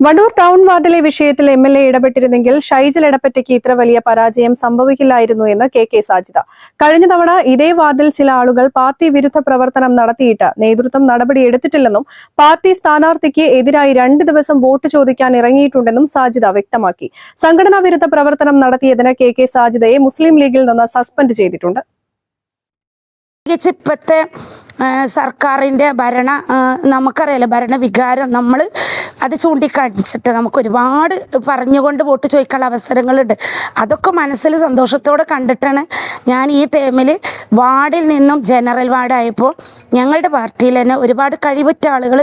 Wandoor town വാർഡിലെ വിഷയത്തിൽ M L A ഇടപെട്ടിരുന്നെങ്കിൽ ഷൈജൽ ഇടപെറ്റയ്ക്ക് ഇത്ര വലിയ പരാജയം സംഭവിക്കില്ലായിരുന്നു എന്ന് കെ കെ സാജിത കഴിഞ്ഞ തവണ ഇതേ വാർഡിൽ ചില ആളുകൾ പാർട്ടി വിരുദ്ധ പ്രവർത്തനം നടത്തിയിട്ട് നേതൃത്വം നടപടി എടുത്തിട്ടില്ലെന്നും പാർട്ടി സ്ഥാനാർത്ഥിക്ക് എതിരായി രണ്ട് ദിവസം വോട്ട് ചോദിക്കാൻ ഇറങ്ങിയിട്ടുണ്ടെന്നും സാജിത വ്യക്തമാക്കി. സംഘടനാ വിരുദ്ധ പ്രവർത്തനം നടത്തിയതിന് കെ കെ സാജിതയെ മുസ്ലിം ലീഗിൽ നിന്ന് സസ്പെൻഡ് ചെയ്തിട്ടുണ്ട്. ഇപ്പോഴത്തെ സർക്കാരിന്റെ ഭരണ നമുക്കറിയാലോ ഭരണവികാരം നമ്മൾ അത് ചൂണ്ടിക്കാണിച്ചിട്ട് നമുക്ക് ഒരുപാട് പറഞ്ഞുകൊണ്ട് വോട്ട് ചോദിക്കാനുള്ള അവസരങ്ങളുണ്ട്. അതൊക്കെ മനസ്സിൽ സന്തോഷത്തോടെ കണ്ടിട്ടാണ് ഞാൻ ഈ ടൈമിൽ വാർഡിൽ നിന്നും ജനറൽ വാർഡായപ്പോൾ ഞങ്ങളുടെ പാർട്ടിയിൽ തന്നെ ഒരുപാട് കഴിവുറ്റ ആളുകൾ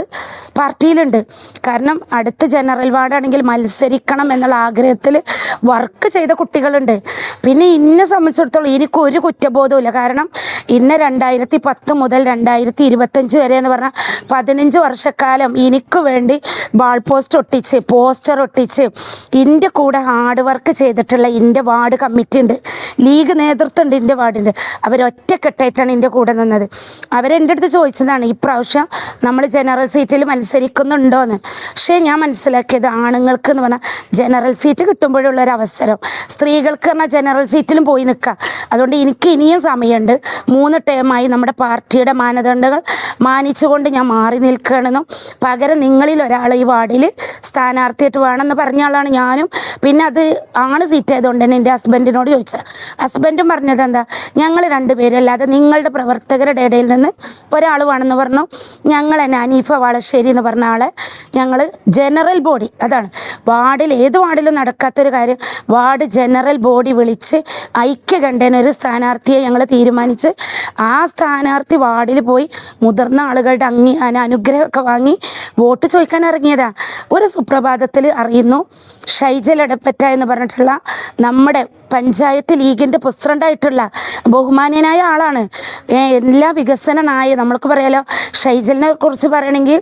പാർട്ടിയിലുണ്ട്. കാരണം അടുത്ത ജനറൽ വാർഡാണെങ്കിൽ മത്സരിക്കണം എന്നുള്ള ആഗ്രഹത്തിൽ വർക്ക് ചെയ്ത കുട്ടികളുണ്ട്. പിന്നെ ഇന്നെ സംബന്ധിച്ചിടത്തോളം എനിക്ക് ഒരു കുറ്റബോധവുമില്ല. കാരണം ഇന്ന് രണ്ടായിരത്തി പത്ത് മുതൽ രണ്ടായിരത്തി ഇരുപത്തഞ്ച് വരെ എന്ന് പറഞ്ഞാൽ പതിനഞ്ച് വർഷക്കാലം എനിക്ക് വേണ്ടി ബാൾ പോസ്റ്റ് ഒട്ടിച്ച് പോസ്റ്റർ ഒട്ടിച്ച് എന്റെ കൂടെ ഹാർഡ് വർക്ക് ചെയ്തിട്ടുള്ള എന്റെ വാർഡ് കമ്മിറ്റി ഉണ്ട്. ലീഗ് നേതൃത്വം ഉണ്ട് എന്റെ വാർഡിന്റെ അവരൊറ്റക്കെട്ടായിട്ടാണ് എന്റെ കൂടെ നിന്നത്. അവരെന്റെ അടുത്ത് ചോദിച്ചതാണ് ഇപ്രാവശ്യം നമ്മൾ ജനറൽ സീറ്റിൽ മത്സരിക്കുന്നുണ്ടോ എന്ന് പക്ഷേ ഞാൻ മനസ്സിലാക്കിയത് ആണുങ്ങൾക്ക് എന്ന് പറഞ്ഞാൽ ജനറൽ സീറ്റ് കിട്ടുമ്പോഴുള്ള ഒരു അവസരം. സ്ത്രീകൾക്ക് പറഞ്ഞാൽ ജനറൽ സീറ്റിലും പോയി നിൽക്കുക അതുകൊണ്ട് എനിക്ക് ഇനിയും സമയമുണ്ട്. മൂന്ന് ടേമായി നമ്മുടെ പാർട്ടിയുടെ മാനദണ്ഡങ്ങൾ മാനിച്ചുകൊണ്ട് ഞാൻ മാറി നിൽക്കണമെന്നും പകരം നിങ്ങളിൽ ഒരാൾ ഈ വാർഡിൽ സ്ഥാനാർത്ഥിയായിട്ട് വേണമെന്ന് പറഞ്ഞ ആളാണ് ഞാനും. പിന്നെ അത് ആണ് സീറ്റ് ആയതുകൊണ്ട് തന്നെ എന്റെ ഹസ്ബൻഡിനോട് ചോദിച്ചത്. ഹസ്ബൻഡും പറഞ്ഞത് എന്താ? ഞങ്ങൾ രണ്ടുപേരല്ലാതെ നിങ്ങളുടെ പ്രവർത്തകരുടെ ഇടയിൽ നിന്ന് ഒരാൾ വേണമെന്ന് പറഞ്ഞു. ഞങ്ങൾ തന്നെ അനീഫ വാളശ്ശേരി എന്ന് പറഞ്ഞ ആളെ ഞങ്ങൾ ജനറൽ ബോഡി അതാണ്. വാർഡിൽ ഏത് വാർഡിലും നടക്കാത്തൊരു കാര്യം. വാർഡ് ജനറൽ ബോഡി വിളിച്ച് ഐക്യകണ്ഠേന ഒരു സ്ഥാനാർത്ഥിയെ ഞങ്ങൾ തീരുമാനിച്ച് ആ സ്ഥാനാർത്ഥി വാർഡിൽ പോയി മുതിർന്ന ആളുകളുടെ അങ്ങി അന- അനുഗ്രഹമൊക്കെ വാങ്ങി വോട്ട് ചോദിക്കാൻ ഇറങ്ങിയതാ. ഒരു സുപ്രഭാതത്തിൽ അറിയുന്നു ഷൈജൽ എടപ്പറ്റ എന്ന് പറഞ്ഞിട്ടുള്ള നമ്മുടെ പഞ്ചായത്ത് ലീഗിന്റെ പ്രസിഡന്റായിട്ടുള്ള ബഹുമാന്യനായ ആളാണ്. എല്ലാ വികസന നായ നമ്മൾക്ക് പറയാലോ ഷൈജലിനെ കുറിച്ച് പറയണമെങ്കിൽ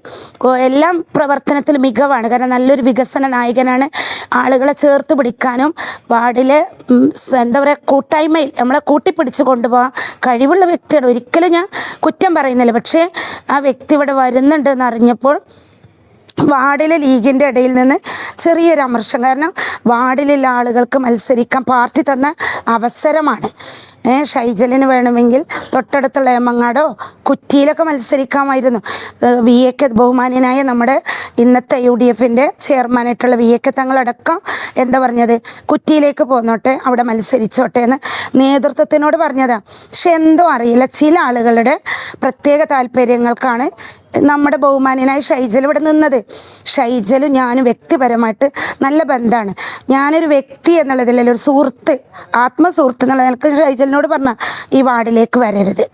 എല്ലാം പ്രവർത്തനത്തിൽ മികവാണ്. കാരണം നല്ലൊരു വികസന നായകനാണ്. ആളുകളെ ചേർത്ത് പിടിക്കാനും വാർഡിലെ എന്താ പറയുക കൂട്ടായ്മയിൽ നമ്മളെ കൂട്ടിപ്പിടിച്ച് കൊണ്ടുപോകാൻ കഴിവുള്ള വ്യക്തിയാണ്. ഒരിക്കലും ഞാൻ കുറ്റം പറയുന്നില്ല. പക്ഷേ ആ വ്യക്തി ഇവിടെ വരുന്നുണ്ടെന്ന് അറിഞ്ഞപ്പോൾ വാർഡിലെ ലീഗിന്റെ ഇടയിൽ നിന്ന് ചെറിയൊരു അമർഷം. കാരണം വാർഡിലുള്ള ആളുകൾക്ക് മത്സരിക്കാൻ പാർട്ടി തന്ന അവസരമാണ്. ഷൈജലിന് വേണമെങ്കിൽ തൊട്ടടുത്തുള്ള ഏമങ്ങാടോ കുറ്റിയിലൊക്കെ മത്സരിക്കാമായിരുന്നു. വി എ കെ ബഹുമാന്യനായ നമ്മുടെ ഇന്നത്തെ യു ഡി എഫിന്റെ ചെയർമാനായിട്ടുള്ള വി എ കെ തങ്ങളടക്കം എന്താ പറഞ്ഞത്? കുറ്റിയിലേക്ക് പോന്നോട്ടെ അവിടെ മത്സരിച്ചോട്ടെ എന്ന് നേതൃത്വത്തിനോട് പറഞ്ഞതാണ് പക്ഷെ എന്തോ അറിയില്ല. ചില ആളുകളുടെ പ്രത്യേക താല്പര്യങ്ങൾക്കാണ് നമ്മുടെ ബഹുമാനായ ഷൈജൽ ഇവിടെ നിന്നത്. ഷൈജലും ഞാനും വ്യക്തിപരമായിട്ട് നല്ല ബന്ധമാണ്. ഞാനൊരു വ്യക്തി എന്നുള്ളതിലല്ല ഒരു സുഹൃത്ത് ആത്മസുഹൃത്ത് എന്നുള്ള നിലയ്ക്ക് ഷൈജലിനോട് പറഞ്ഞ ഈ വാർഡിലേക്ക് വരരുത്.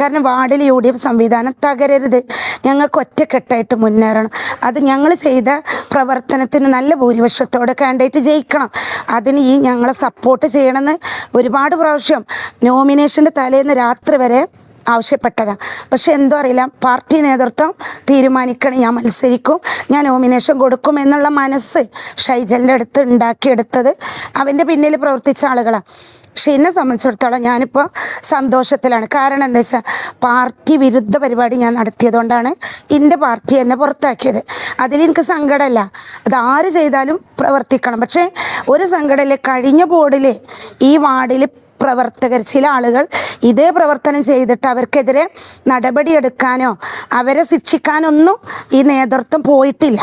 കാരണം വാർഡിൽ യു ഡി എഫ് സംവിധാനം തകരരുത്. ഞങ്ങൾക്ക് ഒറ്റക്കെട്ടായിട്ട് മുന്നേറണം. അത് ഞങ്ങൾ ചെയ്ത പ്രവർത്തനത്തിന് നല്ല ഭൂരിപക്ഷത്തോടെ കാൻഡിഡേറ്റ് ജയിക്കണം. അതിന് ഈ ഞങ്ങളെ സപ്പോർട്ട് ചെയ്യണമെന്ന് ഒരുപാട് പ്രാവശ്യം നോമിനേഷന്റെ തലേന്ന് രാത്രി വരെ ആവശ്യപ്പെട്ടതാണ് പക്ഷേ എന്തോ അറിയില്ല. പാർട്ടി നേതൃത്വം തീരുമാനിക്കണം ഞാൻ മത്സരിക്കും. ഞാൻ നോമിനേഷൻ കൊടുക്കും എന്നുള്ള മനസ്സ് ഷൈജലിന്റെ അടുത്ത് ഉണ്ടാക്കിയെടുത്തത് അവന്റെ പിന്നിൽ പ്രവർത്തിച്ച ആളുകളാണ് പക്ഷെ എന്നെ സംബന്ധിച്ചിടത്തോളം ഞാനിപ്പോൾ സന്തോഷത്തിലാണ്. കാരണം എന്താ വെച്ചാൽ പാർട്ടി വിരുദ്ധ പരിപാടി ഞാൻ നടത്തിയതുകൊണ്ടാണ് എന്റെ പാർട്ടി എന്നെ പുറത്താക്കിയത്. അതിലെനിക്ക് സങ്കടമല്ല. അത് ആര് ചെയ്താലും പ്രവർത്തിക്കണം. പക്ഷേ ഒരു സങ്കടമില്ല. കഴിഞ്ഞ ബോർഡിൽ ഈ വാർഡിൽ പ്രവർത്തകർ ചില ആളുകൾ ഇതേ പ്രവർത്തനം ചെയ്തിട്ട് അവർക്കെതിരെ നടപടിയെടുക്കാനോ അവരെ ശിക്ഷിക്കാനൊന്നും ഈ നേതൃത്വം പോയിട്ടില്ല.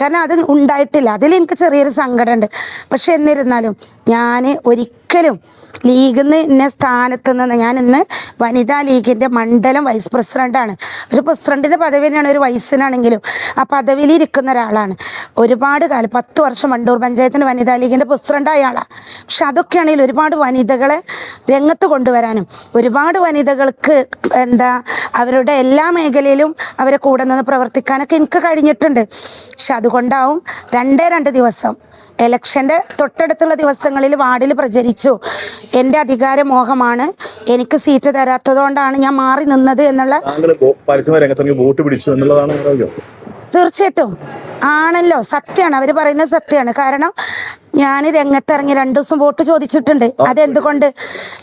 കാരണം അത് ഉണ്ടായിട്ടില്ല. അതിൽ എനിക്ക് ചെറിയൊരു സങ്കടമുണ്ട്. പക്ഷെ എന്നിരുന്നാലും ഞാൻ ഒരിക്കലും ലീഗിൽ നിന്ന് ഇന്ന സ്ഥാനത്ത് നിന്ന് ഞാൻ ഇന്ന് വനിതാ ലീഗിന്റെ മണ്ഡലം വൈസ് പ്രസിഡന്റാണ് ഒരു പ്രസിഡന്റിന്റെ പദവി തന്നെയാണ് ഒരു വയസ്സിനാണെങ്കിലും ആ പദവിയിൽ ഇരിക്കുന്ന ഒരാളാണ്. ഒരുപാട് കാലം പത്ത് വർഷം മണ്ടൂർ പഞ്ചായത്തിന് വനിതാ ലീഗിന്റെ പ്രസിഡന്റായ ആളാണ് പക്ഷെ അതൊക്കെയാണെങ്കിൽ ഒരുപാട് വനിതകളെ രംഗത്ത് കൊണ്ടുവരാനും ഒരുപാട് വനിതകൾക്ക് എന്താ അവരുടെ എല്ലാ മേഖലയിലും അവരെ കൂടെ നിന്ന് പ്രവർത്തിക്കാനൊക്കെ എനിക്ക് കഴിഞ്ഞിട്ടുണ്ട്. പക്ഷെ അതുകൊണ്ടാവും രണ്ടേ രണ്ട് ദിവസം എലക്ഷന്റെ തൊട്ടടുത്തുള്ള ദിവസങ്ങളിൽ വാർഡിൽ പ്രചരിച്ചു. എന്റെ അധികാരമോഹമാണ് എനിക്ക് സീറ്റ് തരാത്തതുകൊണ്ടാണ് ഞാൻ മാറി നിന്നത് എന്നുള്ള താങ്കൾ വോട്ട് പിടിച്ചു എന്നുള്ളതാണ് അറിയോ തീർച്ചയായിട്ടും. ആണല്ലോ. സത്യമാണ്. അവർ പറയുന്നത് സത്യമാണ്. കാരണം ഞാൻ രംഗത്തിറങ്ങി രണ്ടു ദിവസം വോട്ട് ചോദിച്ചിട്ടുണ്ട്. അതെന്തുകൊണ്ട്?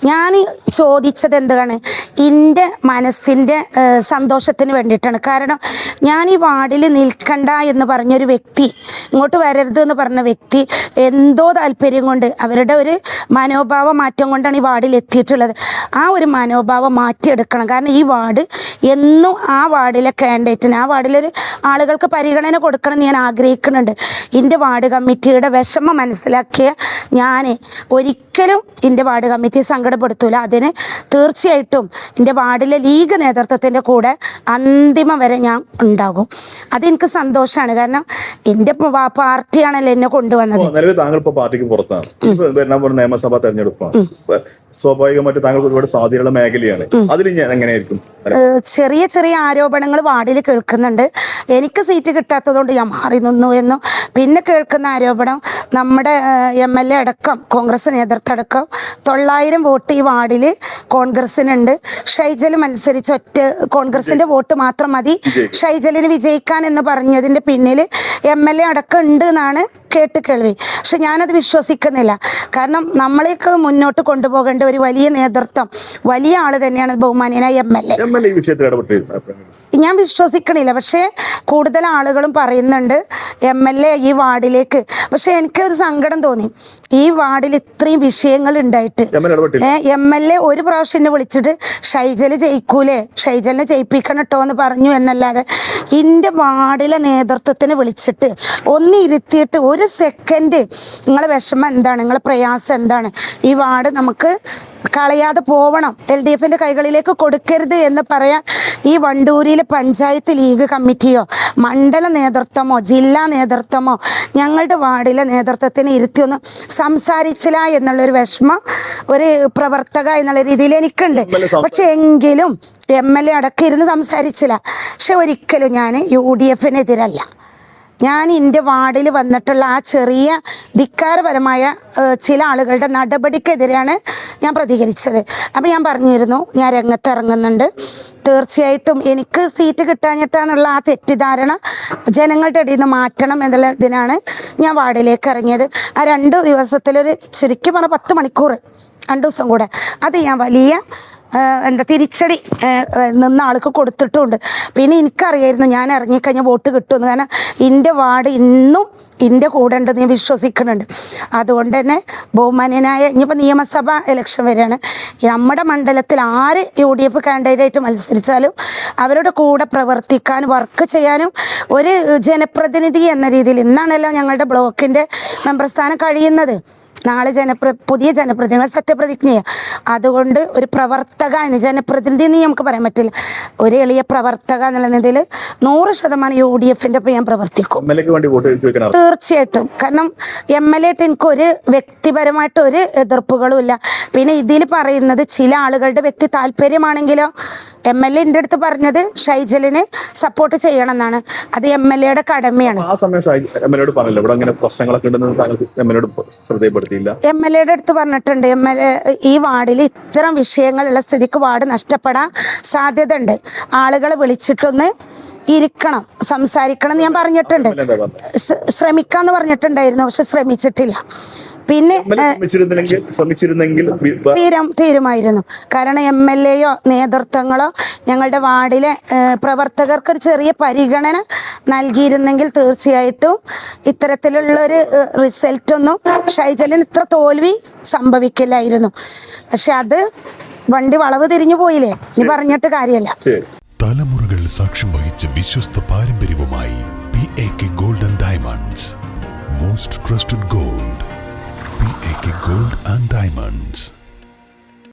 ഞാൻ ചോദിച്ചത് എന്താണ്? എന്റെ മനസ്സിന്റെ സന്തോഷത്തിന് വേണ്ടിയിട്ടാണ്. കാരണം ഞാൻ ഈ വാർഡിൽ നിൽക്കണ്ട എന്ന് പറഞ്ഞൊരു വ്യക്തി ഇങ്ങോട്ട് വരരുത് എന്ന് പറഞ്ഞ വ്യക്തി എന്തോ താല്പര്യം കൊണ്ട് അവരുടെ ഒരു മനോഭാവ മാറ്റം കൊണ്ടാണ് ഈ വാർഡിൽ എത്തിയിട്ടുള്ളത്. ആ ഒരു മനോഭാവം മാറ്റിയെടുക്കണം. കാരണം ഈ വാർഡ് എന്നും ആ വാർഡിലെ കാൻഡിഡേറ്റിന് ആ വാർഡിലൊരു ആളുകൾക്ക് പരിഗണന കൊടുക്കണമെന്ന് ഞാൻ ആഗ്രഹിക്കുന്നുണ്ട്. എന്റെ വാർഡ് കമ്മിറ്റിയുടെ വിഷമം മനസ്സിലാക്കിയ ഞാൻ ഒരിക്കലും എന്റെ വാർഡ് കമ്മിറ്റി സങ്കടപ്പെടുത്തൂല. അതിന് തീർച്ചയായിട്ടും എന്റെ വാർഡിലെ ലീഗ് നേതൃത്വത്തിന്റെ കൂടെ അന്തിമം വരെ ഞാൻ ഉണ്ടാകും. അതെനിക്ക് സന്തോഷമാണ് കാരണം എന്റെ പാർട്ടിയാണല്ലോ എന്നെ കൊണ്ടുവന്നത്. നിലവിൽ താങ്കൾ ഇപ്പൊ പാർട്ടിക്ക് പുറത്താണ് നിയമസഭാ തെരഞ്ഞെടുപ്പാണ്. സ്വാഭാവികമായിട്ട് താങ്കൾക്ക് ഒരുപാട് സ്വാധീനമുള്ള മേഖലയാണ്. അതിൽ ഞാൻ എങ്ങനെയായിരിക്കും? ചെറിയ ചെറിയ ആരോപണങ്ങൾ വാർഡിൽ കേൾക്കുന്നുണ്ട്. എനിക്ക് സീറ്റ് കിട്ടാത്തതുകൊണ്ട് ഞാൻ മാറി നിന്നു എന്നും. പിന്നെ കേൾക്കുന്ന ആരോപണം നമ്മുടെ എം എൽ എ അടക്കം കോൺഗ്രസ് നേതൃത്വം അടക്കം തൊള്ളായിരം വോട്ട് ഈ വാർഡിൽ കോൺഗ്രസിനുണ്ട് ഷൈജൽ മത്സരിച്ച് ഒറ്റ കോൺഗ്രസിന്റെ വോട്ട് മാത്രം മതി. ഷൈജലിന് വിജയിക്കാൻ എന്ന് പറഞ്ഞതിന്റെ പിന്നിൽ എം എൽ എ അടക്കം ഉണ്ട് എന്നാണ് കേട്ട് കേൾവി. പക്ഷെ ഞാനത് വിശ്വസിക്കുന്നില്ല. കാരണം നമ്മളെയൊക്കെ മുന്നോട്ട് കൊണ്ടുപോകേണ്ട ഒരു വലിയ നേതൃത്വം വലിയ ആൾ തന്നെയാണ് ബഹുമാനിയനായ എം എൽ എ. ഞാൻ വിശ്വസിക്കണില്ല. പക്ഷേ കൂടുതൽ ആളുകളും പറയുന്നുണ്ട് എം എൽ എ ഈ വാർഡിലേക്ക്. പക്ഷെ എനിക്കൊരു സങ്കടം തോന്നി. ഈ വാർഡിൽ ഇത്രയും വിഷയങ്ങൾ ഉണ്ടായിട്ട്. എം എൽ എ ഒരു പ്രാവശ്യം എന്നെ വിളിച്ചിട്ട് ഷൈജൽ ജയിക്കൂലേ? ഷൈജലിനെ ജയിപ്പിക്കണം കേട്ടോ എന്ന് പറഞ്ഞു എന്നല്ലാതെ എന്റെ വാർഡിലെ നേതൃത്വത്തിന് വിളിച്ചിട്ട് ഒന്ന് ഇരുത്തിയിട്ട് ഒരു സെക്കൻഡ് നിങ്ങളെ വിഷമം എന്താണ്? നിങ്ങളെ പ്രയാസം എന്താണ്? ഈ വാർഡ് നമുക്ക് കളയാതെ പോവണം. എൽ ഡി എഫിന്റെ കൈകളിലേക്ക് കൊടുക്കരുത് എന്ന് പറയാൻ ഈ വണ്ടൂരിയിലെ പഞ്ചായത്ത് ലീഗ് കമ്മിറ്റിയോ മണ്ഡല നേതൃത്വമോ ജില്ലാ നേതൃത്വമോ ഞങ്ങളുടെ വാർഡിലെ നേതൃത്വത്തിന് ഇരുത്തി ഒന്ന് സംസാരിച്ചില്ല എന്നുള്ളൊരു വിഷമം ഒരു പ്രവർത്തക എന്നുള്ള രീതിയിൽ എനിക്കുണ്ട്. പക്ഷെ എങ്കിലും എം എൽ എ അടക്കം ഇരുന്ന് സംസാരിച്ചില്ല. പക്ഷെ ഒരിക്കലും ഞാൻ യു ഡി എഫിനെതിരല്ല. ഞാൻ എന്റെ വാർഡിൽ വന്നിട്ടുള്ള ആ ചെറിയ ധിക്കാരപരമായ ചില ആളുകളുടെ നടപടിക്കെതിരെയാണ് ഞാൻ പ്രതികരിച്ചത്. അപ്പം ഞാൻ പറഞ്ഞിരുന്നു ഞാൻ രംഗത്ത് ഇറങ്ങുന്നുണ്ട് തീർച്ചയായിട്ടും എനിക്ക് സീറ്റ് കിട്ടാഞ്ഞിട്ടാന്നുള്ള ആ തെറ്റിദ്ധാരണ ജനങ്ങളുടെ ഇടയിൽ നിന്ന് മാറ്റണം എന്നുള്ള ഇതിനാണ് ഞാൻ വാർഡിലേക്ക് ഇറങ്ങിയത്. ആ രണ്ട് ദിവസത്തിലൊരു ചുരുക്കി പറഞ്ഞ പത്ത് മണിക്കൂർ രണ്ട് ദിവസം കൂടെ. അത് ഞാൻ വലിയ എന്താ തിരിച്ചടി നിന്ന ആൾക്ക് കൊടുത്തിട്ടുമുണ്ട് പിന്നെ എനിക്കറിയായിരുന്നു ഞാൻ ഇറങ്ങിക്കഴിഞ്ഞാൽ വോട്ട് കിട്ടുമെന്ന്. കാരണം എന്റെ വാർഡ് ഇന്നും എന്റെ കൂടെ ഉണ്ടെന്ന് ഞാൻ വിശ്വസിക്കുന്നുണ്ട്. അതുകൊണ്ട് തന്നെ ബഹുമാന്യനായ ഇനിയിപ്പോൾ നിയമസഭ ഇലക്ഷൻ വരികയാണ് നമ്മുടെ മണ്ഡലത്തിൽ ആര് യു ഡി എഫ് കാൻഡിഡേറ്റ് മത്സരിച്ചാലും അവരുടെ കൂടെ പ്രവർത്തിക്കാൻ വർക്ക് ചെയ്യാനും ഒരു ജനപ്രതിനിധി എന്ന രീതിയിൽ ഇന്നാണല്ലോ ഞങ്ങളുടെ ബ്ലോക്കിന്റെ മെമ്പർ സ്ഥാനം കഴിയുന്നത്. നാളെ ജനപ്ര പുതിയ ജനപ്രതിനിധികൾ സത്യപ്രതിജ്ഞ അതുകൊണ്ട് ഒരു പ്രവർത്തക എന്ന് ജനപ്രതിനിധി എന്ന് നമുക്ക് പറയാൻ പറ്റില്ല. ഒരു എളിയ പ്രവർത്തക എന്നുള്ള നിലയിൽ നൂറ് ശതമാനം യു ഡി എഫിന്റെ ഒപ്പം ഞാൻ പ്രവർത്തിക്കും. തീർച്ചയായിട്ടും. കാരണം എം എൽ എ ആയിട്ട് എനിക്കൊരു വ്യക്തിപരമായിട്ട് ഒരു എതിർപ്പുകളും ഇല്ല. പിന്നെ ഇതിൽ പറയുന്നത് ചില ആളുകളുടെ വ്യക്തി താല്പര്യമാണെങ്കിലോ എം എൽ എ എന്റെ അടുത്ത് പറഞ്ഞത് ഷൈജലിന് സപ്പോർട്ട് ചെയ്യണം എന്നാണ് അത് എം എൽ എയുടെ കടമയാണ്. ആ സമയം എം എൽ എയോട് പറഞ്ഞില്ല. ഇവിടെ അങ്ങനെ പ്രശ്നങ്ങളൊക്കെ ഉണ്ടെന്ന് താങ്കൾക്ക് എം എൽ എയോട് ശ്രദ്ധയപ്പെടുത്തിയില്ല എം എൽ എയുടെ അടുത്ത് പറഞ്ഞിട്ടുണ്ട് എം എൽ എ ഈ വാർഡിൽ ഇത്തരം വിഷയങ്ങളുള്ള സ്ഥിതിക്ക് വാർഡ് നഷ്ടപ്പെടാൻ സാധ്യത ഉണ്ട് ആളുകളെ വിളിച്ചിട്ടൊന്ന് ഇരിക്കണം സംസാരിക്കണം എന്ന് ഞാൻ പറഞ്ഞിട്ടുണ്ട്. ശ്രമിക്കാന്ന് പറഞ്ഞിട്ടുണ്ടായിരുന്നു പക്ഷെ ശ്രമിച്ചിട്ടില്ല. പിന്നെ തീരം തീരുമായിരുന്നു. കാരണം എം എൽ എയോ നേതൃത്വങ്ങളോ ഞങ്ങളുടെ വാർഡിലെ പ്രവർത്തകർക്ക് ഒരു ചെറിയ പരിഗണന നൽകിയിരുന്നെങ്കിൽ തീർച്ചയായിട്ടും ഇത്തരത്തിലുള്ളൊരു ഒരു റിസൾട്ടൊന്നും ഷൈജലിന് ഇത്ര തോൽവി സംഭവിക്കില്ലായിരുന്നു. പക്ഷെ അത് വണ്ടി വളവ് തിരിഞ്ഞു പോയില്ലേ? ഇനി പറഞ്ഞിട്ട് കാര്യമല്ല തലമുറകൾ സാക്ഷ്യം വഹിച്ച വിശ്വസ്ത പാരമ്പര്യവുമായി P A K golden diamonds most trusted gold A K gold and diamonds